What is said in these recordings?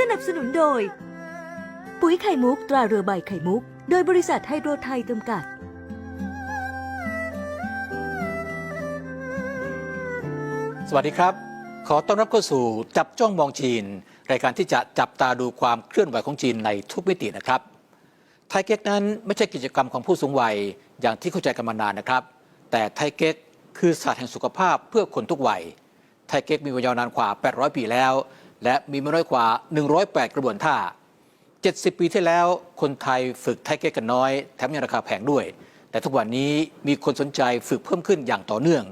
สนับสนุนโดย ปุ๋ยไข่มุกตราเรือใบไข่มุก โดยบริษัทไฮโดรไทยจำกัด สวัสดีครับ ขอต้อนรับเข้าสู่จับจ้องมองจีน รายการที่จะจับตาดูความเคลื่อนไหวของจีนในทุกมิตินะครับ ไทเก๊กนั้นไม่ใช่กิจกรรมของผู้สูงวัยอย่างที่เข้าใจกันมานานนะครับ แต่ไทเก๊กคือศาสตร์แห่งสุขภาพเพื่อคนทุกวัย ไทเก๊กมีมายาวนานกว่า 800 ปีแล้ว และมีไม่น้อยกว่า 108 กระบวนท่า 70 ปีที่แล้วคนไทยฝึกไทยเก๊กกันน้อย แถมยังราคาแพงด้วย แต่ทุกวันนี้มีคนสนใจฝึกเพิ่มขึ้นอย่างต่อเนื่อง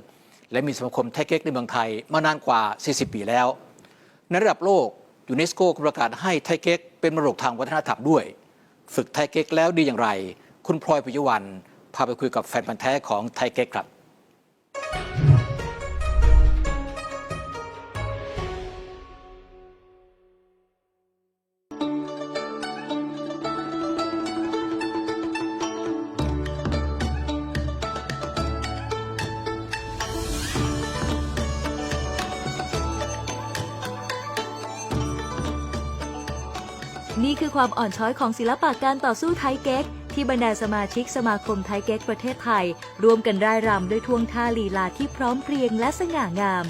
และมีสมาคมไทยเก๊กในเมืองไทยมานานกว่า 40 ปีแล้ว ในระดับโลกยูเนสโกประกาศให้ไทยเก๊กเป็นมรดกทางวัฒนธรรมด้วย ฝึกไทยเก๊กแล้วดีอย่างไร คุณพลอยปิยวันพาไปคุยกับแฟนพันธ์แท้ของไทยเก๊กครับ นี่คือความอ่อนช้อยของศิลปะการต่อสู้ไทยเก๊ก ที่บรรดาสมาชิกสมาคมไทยเก๊กประเทศไทย ร่วมกันร่ายรำด้วยท่วงท่าลีลาที่พร้อมเพรียงและสง่างาม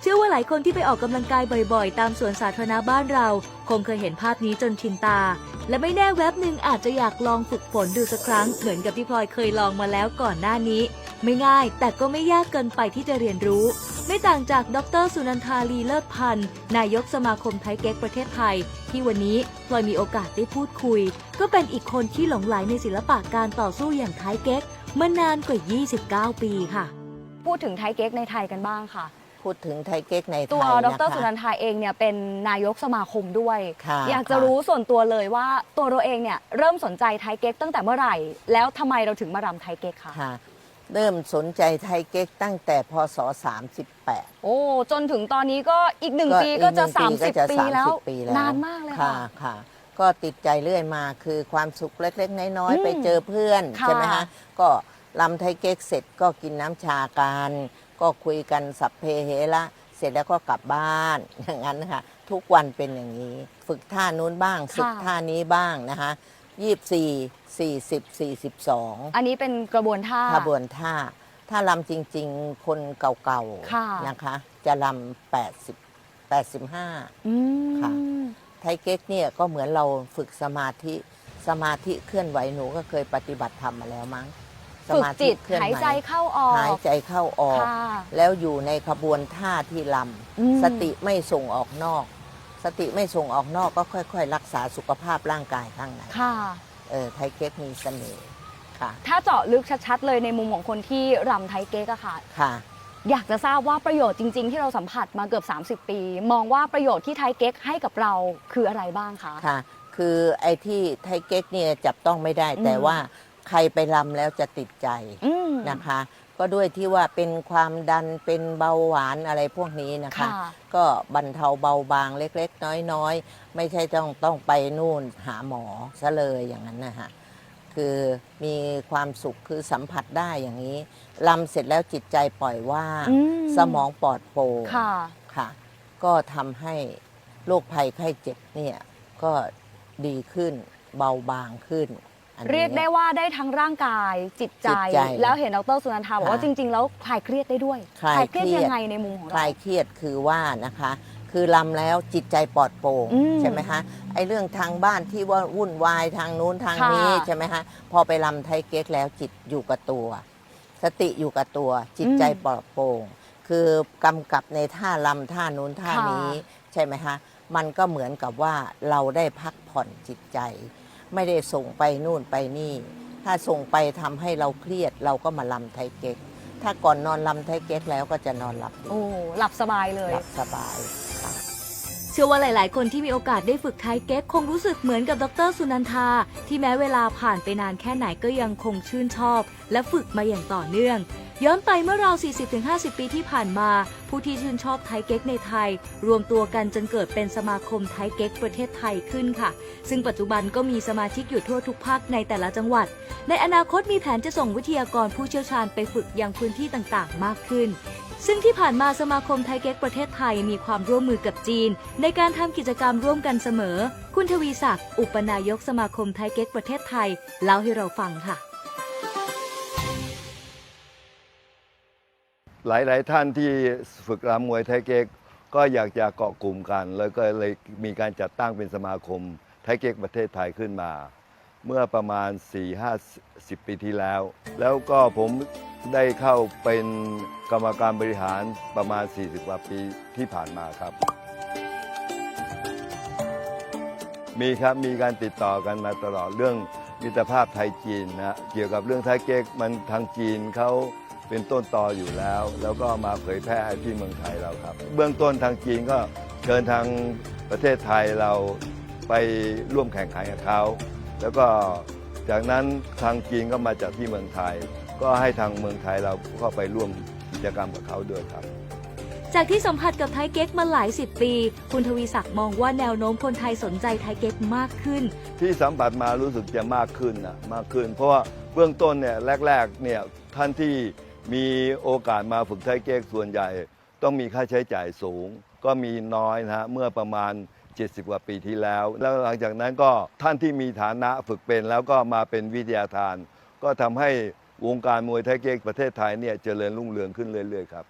เชื่อว่าหลายคนที่ไปออกกำลังกายบ่อยๆ ตามสวนสาธารณะบ้านเรา คงเคยเห็นภาพนี้จนชินตา และไม่แน่แวบหนึ่งอาจจะอยากลองฝึกฝนดูสักครั้ง เหมือนกับที่พลอยเคยลองมาแล้วก่อนหน้านี้ ไม่ง่ายแต่ก็ไม่ยากเกินไปที่จะเรียนรู้ ไม่ต่างจากดรสุนันทาลีเลิศพันธ์นายกสมาคมไทยเก๊กประเทศไทย ที่วันนี้พลอยมีโอกาสได้พูดคุย ก็เป็นอีกคนที่หลงไหลในศิลปะการต่อสู้อย่างไทยเก๊กมานานกว่า 29 ปีค่ะ พูดถึงไทยเก๊กในไทยกันบ้างค่ะ พูดถึงไทยเก๊กในไทยตัวดนะคะรสุนันทาเองเนี่ยเป็นนายกสมาคมด้วยค่ะอยากจะค่ะรู้ส่วนตัวเลยว่าตัวเราเองเนี่ยเริ่มสนใจไทยเก๊กตั้งแต่เมื่อไหร่ แล้วทำไมเราถึงมารำไทยเก๊กคะค่ะ เริ่มสนใจไทยเก๊กตั้งแต่พศ 38 โอ้ จนถึงตอนนี้ก็อีกหนึ่งก็ปีอีกก็จะหนึ่งปีก็จะ30ปีแล้ว30 ปีแล้ว นานมากเลยค่ะค่ะค่ะ ก็ติดใจเรื่อยมาคือความสุขเล็ก ๆ น้อยอืมๆไปเจอเพื่อนค่ะใช่ไหมฮะก็ลำไทยเก๊กเสร็จก็กินน้ำชากัน ก็คุยกันสัพเพเหระเสร็จแล้วก็กลับบ้านอย่างนั้นนะคะทุกวันเป็นอย่างนี้ ฝึกท่านู้นบ้าง ฝึกท่านี้บ้างนะคะ ยี่สิบสี่สี่สิบสี่สิบสองอันนี้เป็นกระบวนท่า ขบวนท่า ถ้าลำจริง ๆ คนเก่าค่ะ ๆนะคะ จะลำ80 85อืมค่ะ ไทยเก๊กเนี่ยก็เหมือนเราฝึกสมาธิสมาธิเคลื่อนไหวหนูก็เคยปฏิบัติธรรมมาแล้วมั้งสฝึกมาจิตเคลื่อนหายไหวใจเข้าออกหายใจเข้าออก ค่ะ แล้วอยู่ในขบวนท่าที่ลอืมำสติไม่ส่งออกนอก สติไม่ส่งออกนอกก็ค่อย ๆ รักษาสุขภาพร่างกายข้างในค่ะ เออไทยเก๊กมีเสน่ห์ค่ะ ถ้าเจาะลึกชัดๆ เลยในมุมของคนที่รำไทยเก๊กอะค่ะ ค่ะ อยากจะทราบว่าประโยชน์จริง ๆ ที่เราสัมผัสมาเกือบ 30 ปี มองว่าประโยชน์ที่ไทยเก๊กให้กับเราคืออะไรบ้างคะ ค่ะ คือไอ้ที่ไทยเก๊กเนี่ยจับต้องไม่ได้ อืม แต่ว่าใครไปรำแล้วจะติดใจอืมนะคะ ก็ด้วยที่ว่าเป็นความดันเป็นเบาหวานอะไรพวกนี้นะคะ ค่ะ ก็บรรเทาเบาบางเล็กๆ น้อยๆ ไม่ใช่ต้องต้องไปนู่นหาหมอซะเลยอย่างนั้นนะคะคือมีความสุขคือสัมผัสได้อย่างนี้ลำเสร็จแล้วจิตใจปล่อยว่างอืมสมองปลอดโปร่ง ค่ะ ค่ะ ก็ทำให้โรคภัยไข้เจ็บเนี่ยก็ดีขึ้นเบาบางขึ้น อันนี้ เรียกได้ว่าได้ทั้งร่างกายจิตใจ จิตใจแล้วเห็นดรสุนันทาบอกว่าค่ะจริง ๆ แล้วคลายเครียดได้ด้วยคลายเครียดเครียด ยังไงในมุมของคเรา ลายเครียดคือว่านะคะ คือลำแล้วจิตใจปลอดโปร่งอืมใช่ไหมคะไอ้เรื่องทางบ้านที่ว่าวุ่นวายทางนู้นทางนี้ค่ะใช่ไหมคะพอไปลำไทยเก๊กแล้วจิตอยู่กับตัว สติอยู่กับตัว จิตใจปลอดโปร่งคือกำกับในท่าลำท่านู้นท่านี้ ใช่ไหมคะมันก็เหมือนกับว่าเราได้พักผ่อนจิตใจ ไม่ได้ส่งไปนู่นไปนี่ ถ้าส่งไปทำให้เราเครียดเราก็มาลำไทยเก๊ก ถ้าก่อนนอนลำไทยเก๊กแล้วก็จะนอนหลับดีโอ้หลับสบายเลยหลับสบายค่ะเชื่อว่าหลาย ๆ คนที่มีโอกาสได้ฝึกไทยเก๊กคงรู้สึกเหมือนกับดรสุนันทา ที่แม้เวลาผ่านไปนานแค่ไหนก็ยังคงชื่นชอบ และฝึกมาอย่างต่อเนื่อง ย้อนไปเมื่อราว 40-50 ปีที่ผ่านมา ผู้ที่ชื่นชอบไทยเก๊กในไทย รวมตัวกันจนเกิดเป็นสมาคมไทยเก๊กประเทศไทยขึ้นค่ะ ซึ่งปัจจุบันก็มีสมาชิกอยู่ทั่วทุกภาคในแต่ละจังหวัด ในอนาคตมีแผนจะส่งวิทยากรผู้เชี่ยวชาญไปฝึกยังพื้นที่ต่างๆ มากขึ้นซึ่งที่ผ่านมาสมาคมไทยเก๊กประเทศไทยมีความร่วมมือกับจีน ในการทำกิจกรรมร่วมกันเสมอ คุณทวีศักดิ์อุปนายกสมาคมไทยเก๊กประเทศไทยเล่าให้เราฟังค่ะ หลายๆ ท่านที่ฝึกรำมวยไทยเก๊กก็อยากจะเกาะกลุ่มกัน แล้วก็เลยมีการจัดตั้งเป็นสมาคมไทยเก๊กประเทศไทยขึ้นมา เมื่อประมาณ 4-50ปีที่แล้ว แล้วก็ผมได้เข้าเป็นกรรมการบริหารประมาณ 40 กว่าปีที่ผ่านมาครับ มีครับมีการติดต่อกันมาตลอดเรื่องมิตรภาพไทยจีนนะเกี่ยวกับเรื่องไทยเก๊กมันทางจีนเขา เป็นต้นตออยู่แล้ว แล้วก็มาเผยแพร่ที่เมืองไทยเราครับ เบื้องต้นทางจีนก็เชิญทางประเทศไทยเราไปร่วมแข่งขันกับเขาแล้วก็จากนั้นทางจีนก็มาจากที่เมืองไทย ก็ให้ทางเมืองไทยเราเข้าไปร่วมกิจกรรมกับเขาด้วยครับ จากที่สัมผัสกับไทยเก๊กมาหลายสิบปี คุณทวีศักดิ์มองว่าแนวโน้มคนไทยสนใจไทยเก๊กมากขึ้น ที่สัมผัสมารู้สึกจะมากขึ้นนะมากขึ้น เพราะว่าเบื้องต้นเนี่ยแรกๆเนี่ยท่านที่ มีโอกาสมาฝึกไทยเก๊กส่วนใหญ่ ต้องมีค่าใช้จ่ายสูง ก็มีน้อยนะฮะเมื่อประมาณ 70 กว่าปีที่แล้ว แล้วหลังจากนั้นก็ท่านที่มีฐานะฝึกเป็นแล้วก็มาเป็นวิทยาทาน ก็ทำให้วงการมวยไทยเก๊กประเทศไทยเนี่ยเจริญรุ่งเรืองขึ้นเรื่อยๆครับ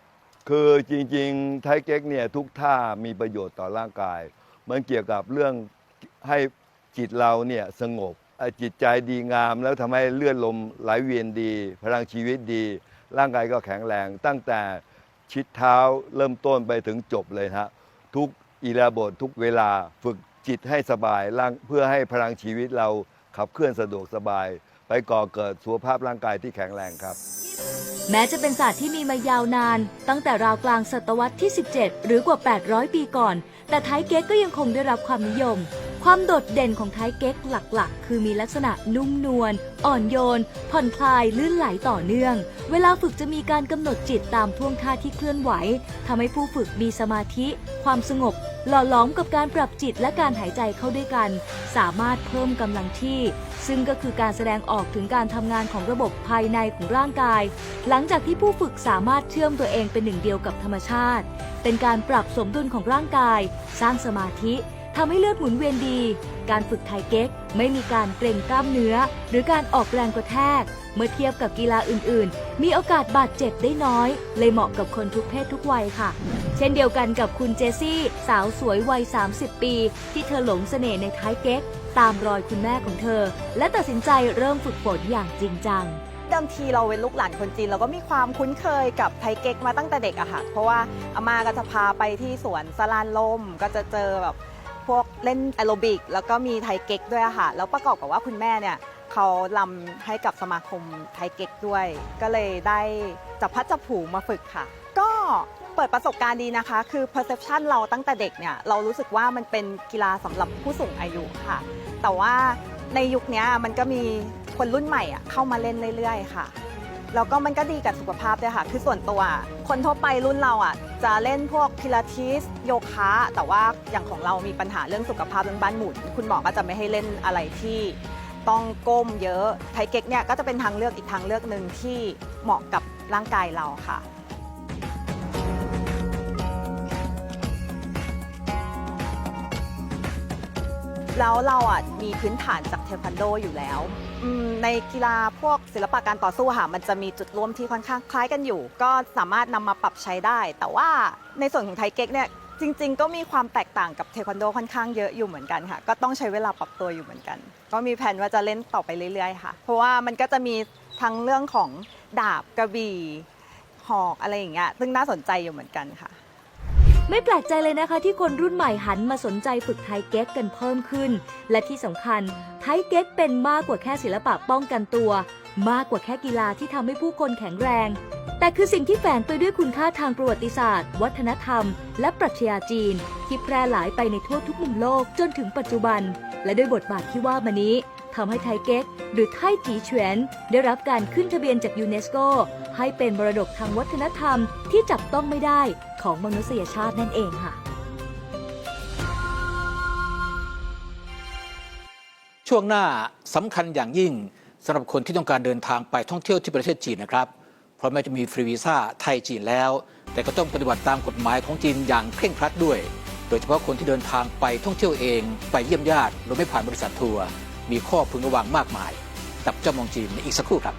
คือจริงๆไทยเก๊กเนี่ยทุกท่ามีประโยชน์ต่อร่างกาย มันเกี่ยวกับเรื่องให้จิตเราเนี่ยสงบจิตใจดีงาม แล้วทำให้เลือดลมไหลเวียนดี พลังชีวิตดี ร่างกายก็แข็งแรง ตั้งแต่ชิดเท้าเริ่มต้นไปถึงจบเลยฮะทุกอิริยาบถทุกเวลาฝึกจิตให้สบายร่างเพื่อให้พลังชีวิตเราขับเคลื่อนสะดวกสบาย ไปก่อเกิดสุขภาพร่างกายที่แข็งแรงครับ แม้จะเป็นศาสตร์ที่มีมายาวนาน ตั้งแต่ราวกลางศตวรรษที่ 17 หรือกว่า 800 ปีก่อน แต่ไทยเก๊กก็ยังคงได้รับความนิยม ความโดดเด่นของไทยเก๊กหลักๆ คือมีลักษณะนุ่มนวล อ่อนโยน ผ่อนคลาย ลื่นไหลต่อเนื่อง เวลาฝึกจะมีการกำหนดจิตตามท่วงท่าที่เคลื่อนไหวทำให้ผู้ฝึกมีสมาธิ ความสงบ หล่อหลอมกับการปรับจิตและการหายใจเข้าด้วยกัน สามารถเพิ่มกำลังที่ ซึ่งก็คือการแสดงออกถึงการทำงานของระบบภายในของร่างกาย หลังจากที่ผู้ฝึกสามารถเชื่อมตัวเองเป็นหนึ่งเดียวกับธรรมชาติ เป็นการปรับสมดุลของร่างกาย สร้างสมาธิ ทำให้เลือดหมุนเวียนดี การฝึกไทเก๊กไม่มีการเกร็งกล้ามเนื้อ หรือการออกแรงกระแทก เมื่อเทียบกับกีฬาอื่น ๆ มีโอกาสบาดเจ็บได้น้อย เลยเหมาะกับคนทุกเพศทุกวัยค่ะ เช่นเดียวกันกับคุณเจซี่ สาวสวยวัย 30 ปี ที่เธอหลงเสน่ห์ในไทเก๊ก ตามรอยคุณแม่ของเธอ และตัดสินใจเริ่มฝึกฝนอย่างจริงจังดิมทีเราเป็นลูกหลานคนจีนเราก็มีความคุ้นเคยกับไทเก๊กมาตั้งแต่เด็กอะค่ะ เพราะว่าอามาก็จะพาไปที่สวนสลานลมก็จะเจอแบบ พวกเล่นแอโรบิก แล้วก็มีไทยเก๊กด้วยค่ะ แล้วประกอบกับว่าคุณแม่เนี่ยเขาลำให้กับสมาคมไทยเก๊กด้วย ก็เลยได้จับพัดจับผูมาฝึกค่ะ ก็เปิดประสบการณ์ดีนะคะ คือ perception เราตั้งแต่เด็กเนี่ยเรารู้สึกว่ามันเป็นกีฬาสำหรับผู้สูงอายุค่ะ แต่ว่าในยุคนี้มันก็มีคนรุ่นใหม่อะเข้ามาเล่นเรื่อยๆ ค่ะ แล้วก็มันก็ดีกับสุขภาพด้วยค่ะ คือส่วนตัว คนทั่วไปรุ่นเราอะ จะเล่นพวกพิลาทิสโยคะ แต่ว่าอย่างของเรามีปัญหาเรื่องสุขภาพเรื่องบ้านหมุน คุณหมอก็จะไม่ให้เล่นอะไรที่ต้องก้มเยอะไทเก๊กเนี่ยก็จะเป็นทางเลือกอีกทางเลือกหนึ่งที่เหมาะกับร่างกายเราค่ะ แล้วเราอะมีพื้นฐานจากเทควันโดอยู่แล้วอืมในกีฬาพวกศิลปะการต่อสู้ค่ะมันจะมีจุดร่วมที่ค่อนข้างคล้ายกันอยู่ ก็สามารถนำมาปรับใช้ได้ แต่ว่าในส่วนของไทเก๊กเนี่ยจริง ๆ ก็มีความแตกต่างกับเทควันโดค่อนข้างเยอะอยู่เหมือนกันค่ะ ก็ต้องใช้เวลาปรับตัวอยู่เหมือนกัน ก็มีแผนว่าจะเล่นต่อไปเรื่อยๆค่ะ เพราะว่ามันก็จะมีทั้งเรื่องของดาบกระบี่หอกอะไรอย่างเงี้ยซึ่งน่าสนใจอยู่เหมือนกันค่ะ ไม่แปลกใจเลยนะคะที่คนรุ่นใหม่หันมาสนใจฝึกไทยเก๊กกันเพิ่มขึ้น และที่สำคัญไทยเก๊กเป็นมากกว่าแค่ศิลปะป้องกันตัว มากกว่าแค่กีฬาที่ทำให้ผู้คนแข็งแรง แต่คือสิ่งที่แฝงไปด้วยคุณค่าทางประวัติศาสตร์ วัฒนธรรม และปรัชญาจีน ที่แพร่หลายไปในทั่วทุกมุมโลกจนถึงปัจจุบัน และด้วยบทบาทที่ว่ามานี้ ทำให้ไทเก๊กหรือไทจีเฉวนได้รับการขึ้นทะเบียนจากยูเนสโก ให้เป็นมรดกทางวัฒนธรรมที่จับต้องไม่ได้ของมนุษยชาตินั่นเองค่ะ ช่วงหน้าสำคัญอย่างยิ่งสำหรับคนที่ต้องการเดินทางไปท่องเที่ยวที่ประเทศจีนนะครับ เพราะแม้จะมีฟรีวีซ่าไทยจีนแล้ว แต่ก็ต้องปฏิบัติตามกฎหมายของจีนอย่างเคร่งครัดด้วย โดยเฉพาะคนที่เดินทางไปท่องเที่ยวเอง ไปเยี่ยมญาติโดยไม่ผ่านบริษัททัวร์ มีข้อพึงระวังมากมาย กับเจ้ามองจีนในอีกสักครู่ครับ